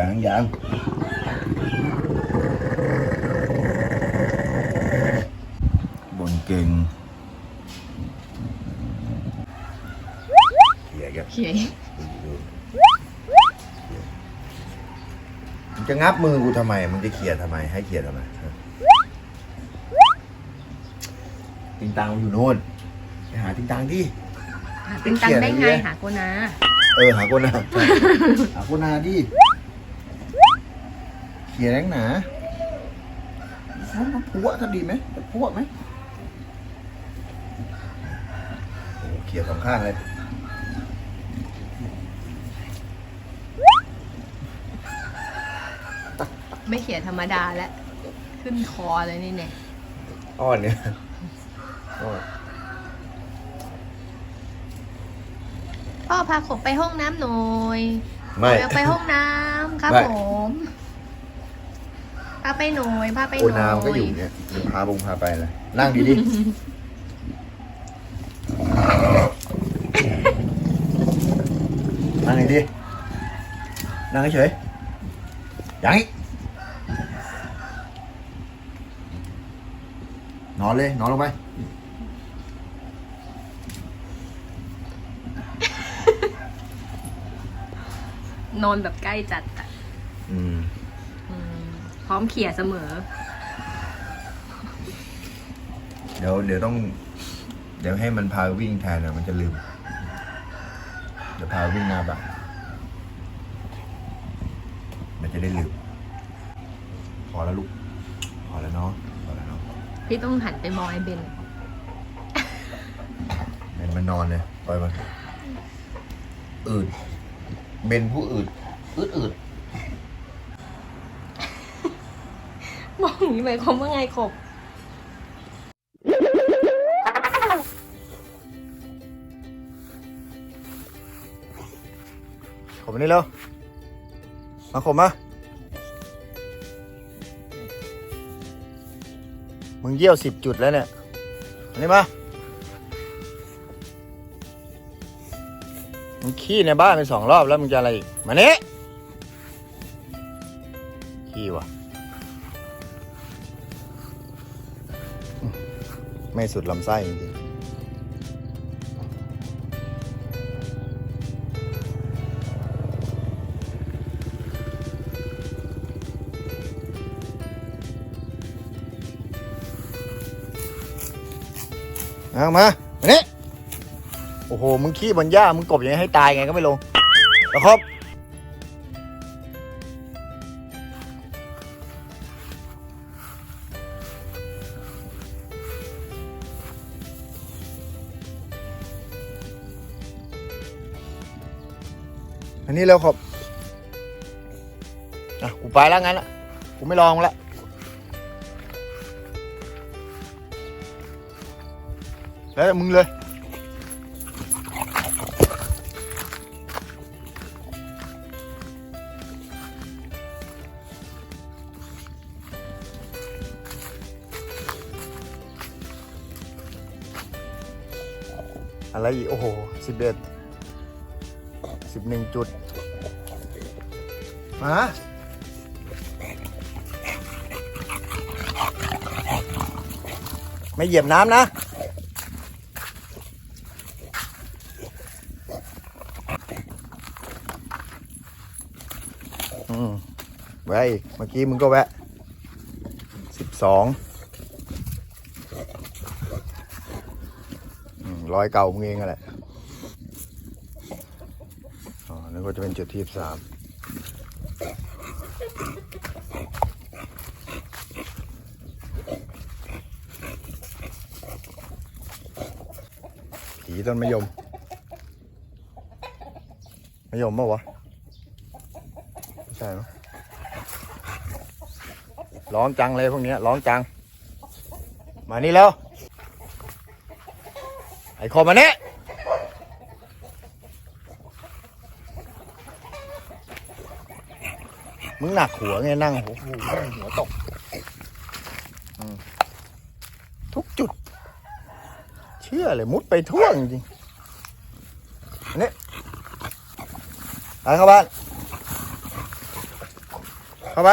ยังยังบนเก่งเขี่ยกันเขียมึงจะงับมือกูทำไมมึงจะเขี่ยทำไม ให้เขี่ยทำไมฮะติงตังมันอยู่โน่นไปหาติงตังดิหาเป็นตังได้ไงหาโกนา เออหาคนนาหาคนนาดิ เขี่ยแรงหนาน้ำพัวถ้าดีไหมพัวไหมโอ้เขี่ยสองข้างเลยไม่เขียธรรมดาแล้ว ขึ้นคอเลยนี่เนี่ยอ้อนเนี่ยอ้อนพ่อพาขบไปห้องน้ำหน่อยไม่ เดี๋ยวไปห้องน้ำครับไม่ ผม พาไปหน่อยพาไปหโอน่อยนามก็อยู่เนี่ยเดี๋ยวพาบงพาไปเลย นั่งดีดิ นั่งดีดินั่งเฉยๆยังอีกนอนเลย นอนลงไป นอนแบบใกล้จัดอะอืมอืมพ ร้อมเขี่ยเสมอ เดี๋ยวเดี๋ยวต้อง เดี๋ยวให้มันพาวิ่งแทนนะมันจะลืม เดี๋ยวพาวิ่งหน้าบ้านมันจะได้ลืม พอแล้วลูก พอแล้วเนาะพอแล้วเนาะพี่ต้องหันไปมองไอ้เบน เบนมันนอนเลยปล่อยมันอืดเบนผู้อืดอืดอืด มองอย่างนี้ หมายความว่าไงขบขมมานี่เร็วมาขมมา มึงเยี่ยวสิบจุดแล้วเนี่ยมานี่มามึงขี้ในบ้านไปสองรอบแล้วมึงจะอะไรอีก มานี่ขี้วะ ไม่สุดลำไส้จริงเอามามานี่โอ้โห มึงขี้บนหญ้า มึงกบอย่างนี้ให้ตายไงก็ไม่ลงแล้วครับ อันนี้แล้วครับอะกูไปแล้วงั้นอะกูไม่ลองล้วแล้วมึงเลยอะไรอีกโอ้โหสิบเอ็ด บหนึ่งจุด มาไม่เหยียบน้ำนะอืมแวะอีกเมื่อกี้มึงก็แวะสิบสองอืมรอยเก่ามึงเองอะไร และอ๋อนั่นก็จะเป็นจุดที่สามผีต้นมะยมมะยมปะวะไม่ใช่มั้ร้องจังเลยพวกเนี้ยร้องจัง มานี่แล้ว ไอ้คอมาเนี่ย มึงหนักหัวไงนั่งหัวหูหัวตกทุกจุด เชื่อเลยมุดไปทั่วจริงอันนี้ไปเข้าบ้านเข้าไป